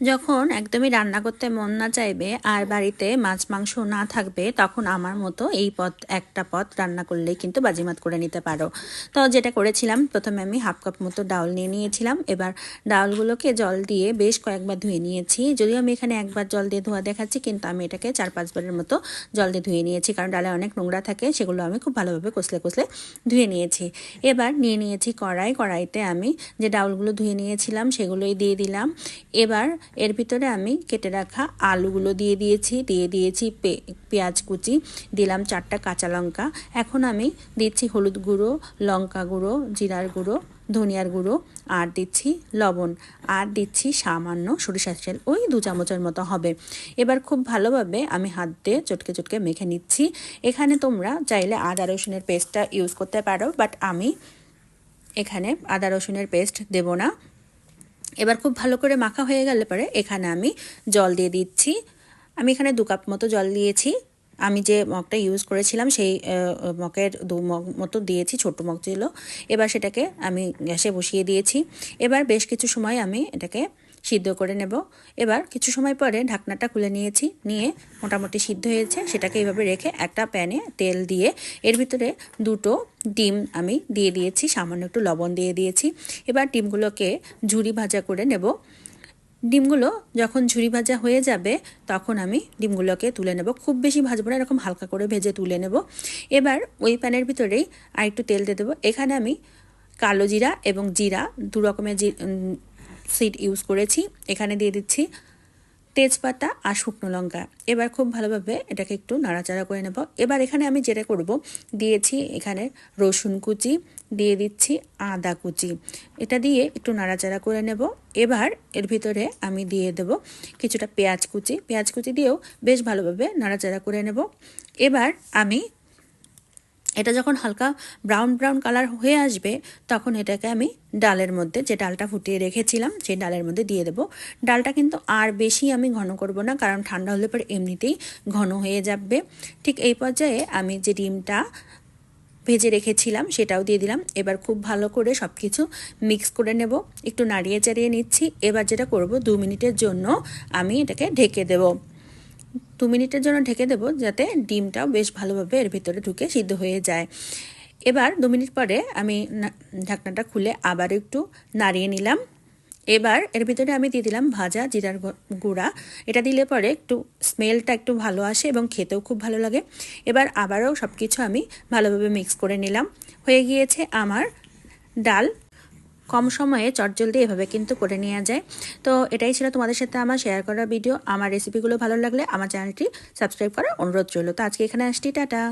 যখন একদমই রান্না করতে মন না চাইবে আর বাড়িতে মাছ, মাংস না থাকবে, তখন আমার মতো এই পথ একটা পথ রান্না করলেই কিন্তু বাজিমাত করে নিতে পারো। তো যেটা করেছিলাম, প্রথমে আমি হাফ কাপ মতো ডাউল নিয়ে নিয়েছিলাম। এবার ডাউলগুলোকে জল দিয়ে বেশ কয়েকবার ধুয়ে নিয়েছি। যদিও আমি এখানে একবার জল দিয়ে ধোয়া দেখাচ্ছি, কিন্তু আমি এটাকে চার পাঁচবারের মতো জল দিয়ে ধুয়ে নিয়েছি। কারণ ডালে অনেক নোংরা থাকে, সেগুলো আমি খুব ভালোভাবে কষলে কষলে ধুয়ে নিয়েছি। এবার নিয়ে নিয়েছি কড়াই। কড়াইতে আমি যে ডাউলগুলো ধুয়ে নিয়েছিলাম, সেগুলোই দিয়ে দিলাম। এবার এর ভিতরে আমি কেটে রাখা আলুগুলো দিয়ে দিয়েছি দিয়ে দিয়েছি পেঁয়াজ কুচি, দিলাম চারটা কাঁচা লঙ্কা। এখন আমি দিচ্ছি হলুদ গুঁড়ো, লঙ্কা গুঁড়ো, জিরার গুঁড়ো, ধনিয়ার গুঁড়ো, আর দিচ্ছি লবণ। আর দিচ্ছি সামান্য সরিষার তেল, ওই দু চামচের মতো হবে। এবার খুব ভালোভাবে আমি হাত দিয়ে চটকে চটকে মেখে নিচ্ছি। এখানে তোমরা চাইলে আদা রসুনের পেস্টটা ইউজ করতে পারো বাট আমি এখানে আদা রসুনের পেস্ট দেব না। এবার খুব ভালো করে মাখা হয়ে গেলে পরে এখানে আমি জল দিয়ে দিচ্ছি। আমি এখানে দু কাপ মতো জল দিয়েছি। আমি যে মগটা ইউজ করেছিলাম সেই মগের দু মগ মতো দিয়েছি, ছোট মগ ছিল। এবার সেটাকে আমি গ্যাসে বসিয়ে দিয়েছি। এবার বেশ কিছু সময় আমি এটাকে সিদ্ধ করে নেব। এবার কিছু সময় পরে ঢাকনাটা খুলে নিয়েছি, নিয়ে মোটামুটি সিদ্ধ হয়েছে। সেটাকে এইভাবে রেখে একটা প্যানে তেল দিয়ে এর ভিতরে দুটো ডিম আমি দিয়ে দিয়েছি, সামান্য একটু লবণ দিয়ে দিয়েছি। এবার ডিমগুলোকে ঝুরি ভাজা করে নেব। ডিমগুলো যখন ঝুরি ভাজা হয়ে যাবে, তখন আমি ডিমগুলোকে তুলে নেব। খুব বেশি ভাজবো না, এরকম হালকা করে ভেজে তুলে নেব। এবার ওই প্যানের ভিতরেই আর একটু তেল দিয়ে দেবো। এখানে আমি কালো জিরা এবং জিরা দু রকমের সিড ইউজ করেছি। এখানে দিয়ে দিচ্ছি তেজপাতা আর শুকনো লঙ্কা। এবার খুব ভালোভাবে এটাকে একটু নাড়াচাড়া করে নেব। এবার এখানে আমি যেটা করব, দিয়েছি এখানে রসুন কুচি, দিয়ে দিচ্ছি আদা কুচি। এটা দিয়ে একটু নাড়াচাড়া করে নেব। এবার এর ভিতরে আমি দিয়ে দেব কিছুটা পেঁয়াজ কুচি। পেঁয়াজ কুচি দিয়েও বেশ ভালোভাবে নাড়াচাড়া করে নেব। এবার আমি এটা যখন হালকা ব্রাউন ব্রাউন কালার হয়ে আসবে, তখন এটাকে আমি ডালের মধ্যে যে ডালটা ফুটিয়ে রেখেছিলাম, সেই ডালের মধ্যে দিয়ে দেবো। ডালটা কিন্তু আর বেশি আমি ঘন করব না, কারণ ঠান্ডা হলে পরে এমনিতেই ঘন হয়ে যাবে। ঠিক এই পর্যায়ে আমি যে ডিমটা ভেজে রেখেছিলাম, সেটাও দিয়ে দিলাম। এবার খুব ভালো করে সব কিছু মিক্স করে নেব। একটু নাড়িয়ে চাড়িয়ে নিচ্ছি। এবার যেটা করব, দু মিনিটের জন্য আমি এটাকে ঢেকে দেবো। দু মিনিটের জন্য ঢেকে দেবো যাতে ডিমটাও বেশ ভালোভাবে এর ভিতরে ঢুকে সিদ্ধ হয়ে যায়। এবার দু মিনিট পরে আমি ঢাকনাটা খুলে আবার একটু নাড়িয়ে নিলাম। এবার এর ভিতরে আমি দিয়ে দিলাম ভাজা জিরার গুঁড়া। এটা দিলে পরে একটু স্মেলটা একটু ভালো আসে এবং খেতেও খুব ভালো লাগে। এবার আবারও সব কিছু আমি ভালোভাবে মিক্স করে নিলাম। হয়ে গিয়েছে আমার ডাল। কম সময়ে চটজলদি এভাবে কিন্তু করে নেওয়া যায়। তো এটাই ছিল তোমাদের সাথে আমার শেয়ার করা ভিডিও আমার রেসিপিগুলো ভালো লাগলে আমার চ্যানেলটি সাবস্ক্রাইব করার অনুরোধ রইল। তো আজকে এখানে আসছি, টাটা।